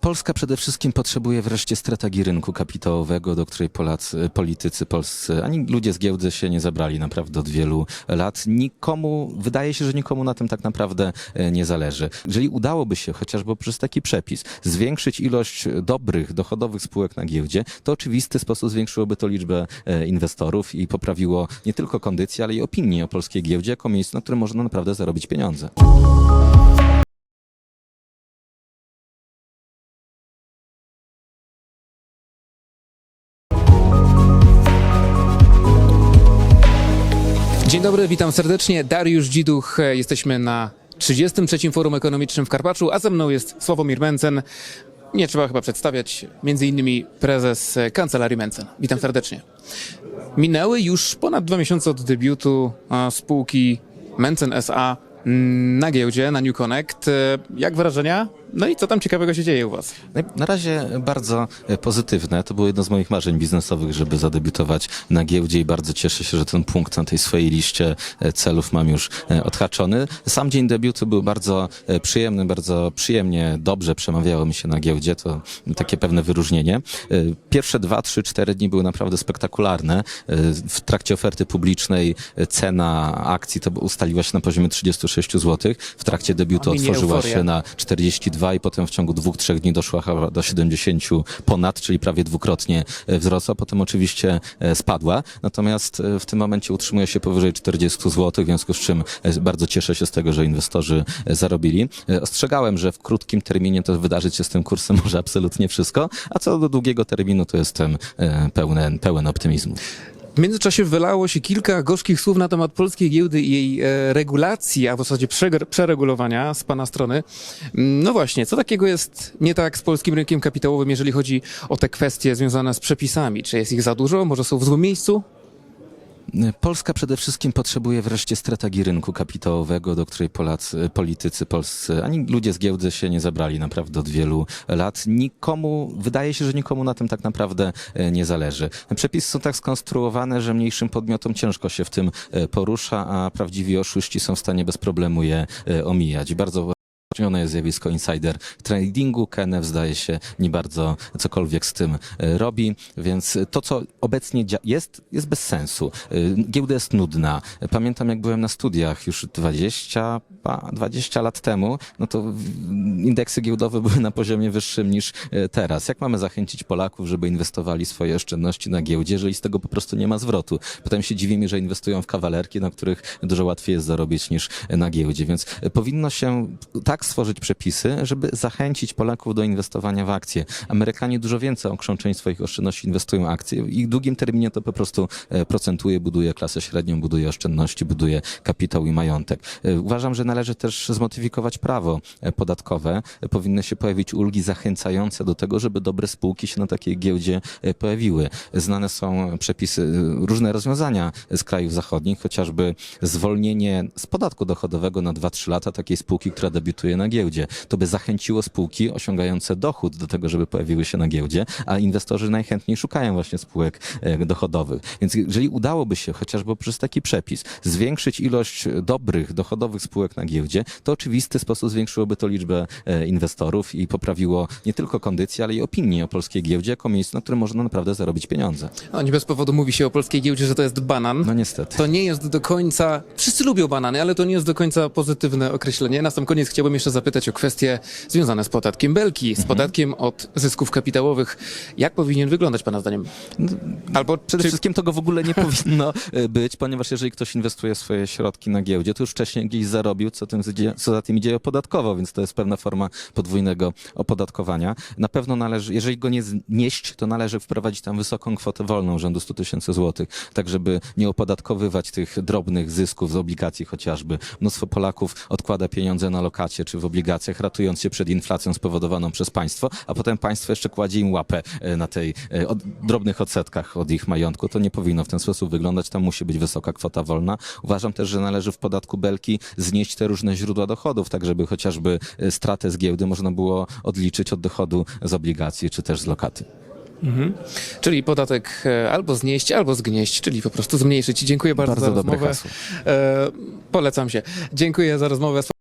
Polska przede wszystkim potrzebuje wreszcie strategii rynku kapitałowego, do której Polacy, politycy polscy, ani ludzie z giełdy się nie zabrali naprawdę od wielu lat. Nikomu, wydaje się, że nikomu na tym tak naprawdę e, nie zależy. Jeżeli udałoby się chociażby przez taki przepis zwiększyć ilość dobrych, dochodowych spółek na giełdzie, to oczywisty sposób zwiększyłoby to liczbę e, inwestorów i poprawiło nie tylko kondycję, ale i opinię o polskiej giełdzie jako miejscu, na którym można naprawdę zarobić pieniądze. Dzień dobry, witam serdecznie. Dariusz Dziduch, e, jesteśmy na 33. Forum Ekonomicznym w Karpaczu, a ze mną jest Sławomir Mencen. Nie trzeba chyba przedstawiać, między innymi prezes e, Kancelarii Mencen. Witam serdecznie. Minęły już ponad dwa miesiące od debiutu spółki Mencen SA na giełdzie, na New Connect. E, Jak wrażenia? No i co tam ciekawego się dzieje u Was? Na- Na razie bardzo e, pozytywne. To było jedno z moich marzeń biznesowych, żeby zadebiutować na giełdzie i bardzo cieszę się, że ten punkt na tej swojej liście e, celów mam już odhaczony. Sam dzień debiutu był bardzo przyjemny, bardzo przyjemnie, dobrze przemawiało mi się na giełdzie. To takie pewne wyróżnienie. Pierwsze dwa, trzy, cztery dni były naprawdę spektakularne. W trakcie oferty publicznej cena akcji to ustaliła się na poziomie 36 zł. W trakcie debiutu otworzyła euforia. się na 42 i potem w ciągu dwóch, trzech dni doszła do 70 ponad, czyli prawie dwukrotnie e, wzrosła. Potem oczywiście e, spadła. Natomiast e, w tym momencie utrzymuje się powyżej 40 zł, w związku z czym bardzo cieszę się z tego, że inwestorzy zarobili. Ostrzegałem, że w krótkim terminie to wydarzyć się z tym kursem może absolutnie wszystko, a co do długiego terminu to jestem pełen, pełen optymizmu. W międzyczasie wylało się kilka gorzkich słów na temat polskiej giełdy i jej e, regulacji, a w zasadzie przeregulowania z pana strony. Mm, No właśnie, co takiego jest nie tak z polskim rynkiem kapitałowym, jeżeli chodzi o te kwestie związane z przepisami? Czy jest ich za dużo? Może są w złym miejscu? Polska przede wszystkim potrzebuje wreszcie strategii rynku kapitałowego, do której Polacy, politycy polscy, ani ludzie z giełdy się nie zabrali naprawdę od wielu lat. Nikomu, wydaje się, że nikomu na tym tak naprawdę e, nie zależy. Przepisy są tak skonstruowane, że mniejszym podmiotom ciężko się w tym e, porusza, a prawdziwi oszuści są w stanie bez problemu je e, omijać. Bardzo Rozpowszechnione jest zjawisko insider tradingu. KNF zdaje się nie bardzo cokolwiek z tym e, robi, więc to, co obecnie jest, jest bez sensu. E, Giełda jest nudna. Pamiętam, jak byłem na studiach już 20, pa- 20 lat temu, no to indeksy giełdowe były na poziomie wyższym niż e, teraz. Jak mamy zachęcić Polaków, żeby inwestowali swoje oszczędności na giełdzie, jeżeli z tego po prostu nie ma zwrotu? Potem się dziwimy, że inwestują w kawalerki, na których dużo łatwiej jest zarobić niż na giełdzie, więc powinno się tak stworzyć przepisy, żeby zachęcić Polaków do inwestowania w akcje. Amerykanie dużo więcej, ogromną swoich oszczędności inwestują w akcje i w długim terminie to po prostu e, procentuje, buduje klasę średnią, buduje oszczędności, buduje kapitał i majątek. E, Uważam, że należy też zmodyfikować prawo e, podatkowe. Powinny się pojawić ulgi zachęcające do tego, żeby dobre spółki się na takiej giełdzie pojawiły. Znane są przepisy, różne rozwiązania z krajów zachodnich, chociażby zwolnienie z podatku dochodowego na 2-3 lata takiej spółki, która debiutuje na giełdzie. To by zachęciło spółki osiągające dochód do tego, żeby pojawiły się na giełdzie, a inwestorzy najchętniej szukają właśnie spółek e, dochodowych. Więc jeżeli udałoby się chociażby przez taki przepis zwiększyć ilość dobrych, dochodowych spółek na giełdzie, to oczywisty sposób zwiększyłoby to liczbę e, inwestorów i poprawiło nie tylko kondycję, ale i opinię o polskiej giełdzie jako miejscu, na którym można naprawdę zarobić pieniądze. No, nie bez powodu mówi się o polskiej giełdzie, że to jest banan. No niestety. To nie jest do końca. Wszyscy lubią banany, ale to nie jest do końca pozytywne określenie. Na sam koniec chciałbym jeszcze zapytać o kwestie związane z podatkiem Belki, z podatkiem od zysków kapitałowych. Jak powinien wyglądać Pana zdaniem? Albo Przede czy, wszystkim tego w ogóle nie powinno e, być, ponieważ jeżeli ktoś inwestuje swoje środki na giełdzie, to już wcześniej gdzieś zarobił, co, tym, idzie- co za tym idzie opodatkowo, więc to jest pewna forma podwójnego opodatkowania. Na pewno należy, jeżeli go nie znieść, to należy wprowadzić tam wysoką kwotę wolną rzędu 100 tysięcy złotych, tak żeby nie opodatkowywać tych drobnych zysków z obligacji chociażby. Mnóstwo Polaków odkłada pieniądze na lokacie czy w obligacjach, ratując się przed inflacją spowodowaną przez państwo, a potem państwo jeszcze kładzie im łapę e, na tej e, od, drobnych odsetkach od ich majątku. To nie powinno w ten sposób wyglądać. Tam musi być wysoka kwota wolna. Uważam też, że należy w podatku Belki znieść te różne źródła dochodów, tak żeby chociażby e, stratę z giełdy można było odliczyć od dochodu z obligacji czy też z lokaty. czyli podatek albo znieść, albo zgnieść, czyli po prostu zmniejszyć. Dziękuję bardzo, Bardzo za dobre rozmowę. E, polecam się. Dziękuję za rozmowę.